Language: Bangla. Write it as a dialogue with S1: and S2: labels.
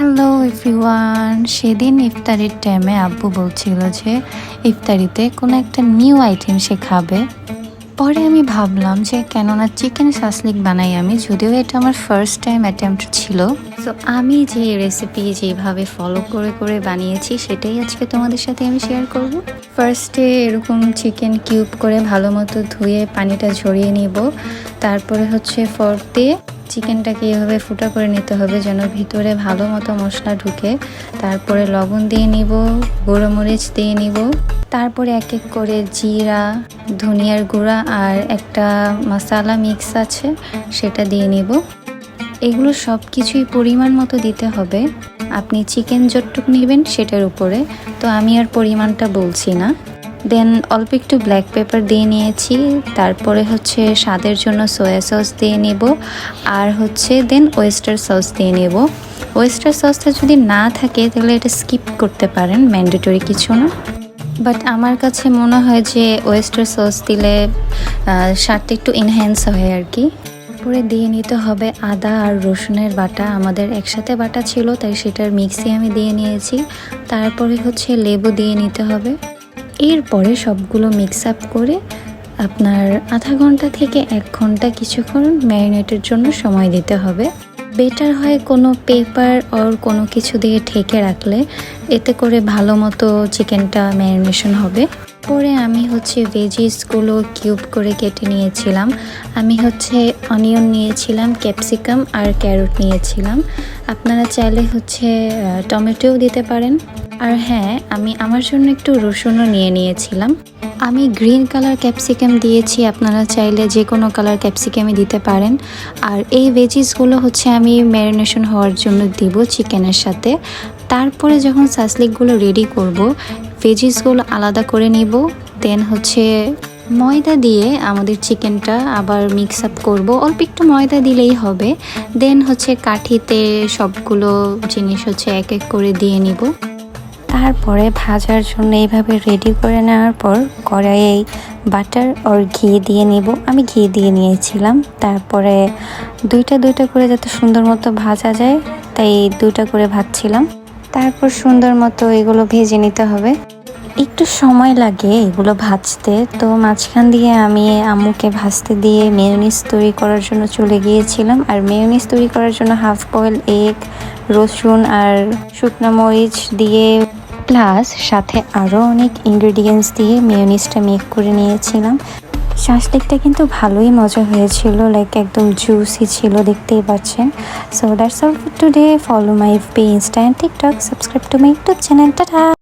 S1: হ্যালো এভরিওয়ান সেদিন ইফতারির টাইমে আব্বু বলছিল যে, ইফতারিতে কোনো একটা নিউ আইটেম সে খাবে। পরে আমি ভাবলাম যে, কেননা চিকেন সাসলিক বানাই আমি, যদিও এটা আমার ফার্স্ট টাইম অ্যাটেম্প্ট ছিল। তো আমি যে রেসিপি যেভাবে ফলো করে করে বানিয়েছি, সেটাই আজকে তোমাদের সাথে আমি শেয়ার করব। ফার্স্টে এরকম চিকেন কিউব করে ভালো মতো ধুয়ে পানিটা ঝরিয়ে নিব। তারপরে হচ্ছে ফর্ক দিয়ে চিকেনটাকে এভাবে ফুটা করে নিতে হবে যেন ভিতরে ভালো মতো মশলা ঢুকে। তারপরে লবণ দিয়ে নিব, গোলমরিচ দিয়ে নিব। তারপরে এক এক করে জিরা, ধনিয়ার গুঁড়া আর একটা মশালা মিক্স আছে, সেটা দিয়ে নিব। এগুলো সব কিছুই পরিমাণ মতো দিতে হবে। আপনি চিকেন যতটুকু নেবেন সেটার উপরে। তো আমি আর পরিমাণটা বলছি না। দেন অল্প একটু ব্ল্যাক পেপার দিয়ে নিয়েছি, তারপরে হচ্ছে স্বাদের জন্য সয়া সস দিয়ে নেব, আর হচ্ছে দেন ওয়েস্টার সস দিয়ে নেব। ওয়েস্টার সসটা যদি না থাকে তাহলে এটা স্কিপ করতে পারেন ম্যান্ডেটরি কিছু না। বাট আমার কাছে মনে হয় যে ওয়েস্টার সস দিলে স্বাদটা একটু এনহ্যান্স হয় আর কি। তারপরে দিয়ে নিতে হবে আদা আর রসুনের বাটা। আমাদের একসাথে বাটা ছিল, তাই সেটার মিক্সি আমি দিয়ে নিয়েছি। তারপরে হচ্ছে লেবু দিয়ে নিতে হবে। এরপরে সবগুলো মিক্স আপ করে আপনার আধা ঘণ্টা থেকে এক ঘণ্টা কিছুক্ষণ ম্যারিনেটের জন্য সময় দিতে হবে। বেটার হয় কোনো পেপার ওর কোনো কিছু দিয়ে ঠেকে রাখলে, এতে করে ভালো মতো চিকেনটা ম্যারিনেশন হবে। পরে আমি হচ্ছে ভেজিসগুলো কিউব করে কেটে নিয়েছিলাম। আমি হচ্ছে অনিয়ন নিয়েছিলাম ক্যাপসিকাম আর ক্যারট নিয়েছিলাম। আপনারা চাইলে হচ্ছে টমেটোও দিতে পারেন। আর হ্যাঁ আমি আমার জন্য একটু রসুনও নিয়ে নিয়েছিলাম। আমি গ্রিন কালার ক্যাপসিকাম দিয়েছি, আপনারা চাইলে যে কোনো কালার ক্যাপসিকামই দিতে পারেন। আর এই ভেজিসগুলো হচ্ছে আমি ম্যারিনেশন হওয়ার জন্য দিব চিকেনের সাথে। তারপরে যখন সাসলিকগুলো রেডি করব ভেজিসগুলো আলাদা করে নিব। দেন হচ্ছে ময়দা দিয়ে আমাদের চিকেনটা আবার মিক্স আপ করব। অল্প একটু ময়দা দিলেই হবে। দেন হচ্ছে কাঠিতে সবগুলো জিনিস হচ্ছে এক এক করে দিয়ে নিব।
S2: তারপরে ভাজার জন্য এইভাবে রেডি করে নেওয়ার পর কড়াইয়ে বাটার ওর ঘি দিয়ে নিব। আমি ঘি দিয়ে নিয়েছিলাম। তারপরে দুইটা দুইটা করে যাতে সুন্দর মতো ভাজা যায়, তাই দুইটা করে ভাজছিলাম। তারপর সুন্দর মতো এগুলো ভেজে নিতে হবে। একটু সময় লাগে এগুলো ভাজতে। তো মাঝখান দিয়ে আমি আম্মুকে ভাজতে দিয়ে মেয়নিস তৈরি করার জন্য চলে গিয়েছিলাম। আর মেয়নিস তৈরি করার জন্য হাফ বয়েল এগ রসুন আর শুকনো মরিচ দিয়ে প্লাস সাথে আরও অনেক ইনগ্রেডিয়েন্টস দিয়ে মেয়নিসটা মেক করে নিয়েছিলাম। শাসলিকটা কিন্তু ভালোই মজা হয়েছিল লাইক একদম জুসি ছিল দেখতেই পাচ্ছেন। So that's all today follow my page Insta and TikTok subscribe to my YouTube channel tata